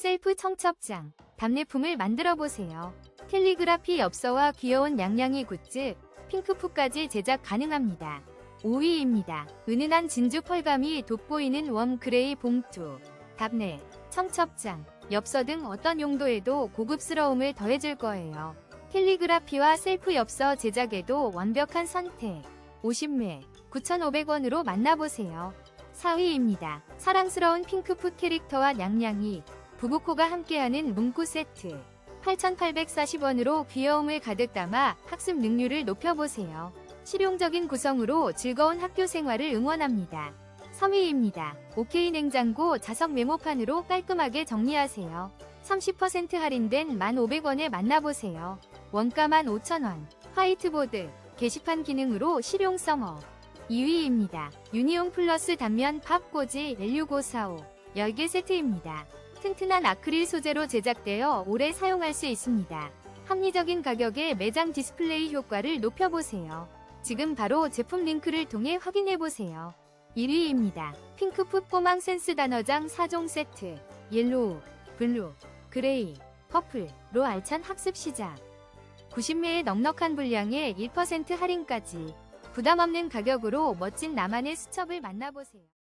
셀프 청첩장, 답례품을 만들어 보세요. 캘리그라피 엽서와 귀여운 양양이 굿즈, 핑크푸까지 제작 가능합니다. 5위입니다. 은은한 진주 펄감이 돋보이는 웜 그레이 봉투, 답례, 청첩장, 엽서 등 어떤 용도에도 고급스러움을 더해줄 거예요. 캘리그라피와 셀프 엽서 제작에도 완벽한 선택. 50매 9,500원으로 만나보세요. 4위입니다. 사랑스러운 핑크풋 캐릭터와 냥냥이, 부부코가 함께하는 문구 세트. 8,840원으로 귀여움을 가득 담아 학습 능률을 높여보세요. 실용적인 구성으로 즐거운 학교 생활을 응원합니다. 3위입니다. OK 냉장고 자석 메모판으로 깔끔하게 정리하세요. 30% 할인된 1,500원에 만나보세요. 원가만 5,000원. 화이트보드, 게시판 기능으로 실용성 업. 2위입니다. 유니온 플러스 단면 팝꽂이 L6545 10개 세트입니다. 튼튼한 아크릴 소재로 제작되어 오래 사용할 수 있습니다. 합리적인 가격에 매장 디스플레이 효과를 높여보세요. 지금 바로 제품 링크를 통해 확인해보세요. 1위입니다. 핑크풋 꼬망 센스 단어장 4종 세트 옐로우, 블루, 그레이, 퍼플로 알찬 학습 시작 90매의 넉넉한 분량에 1% 할인까지 부담 없는 가격으로 멋진 나만의 수첩을 만나보세요.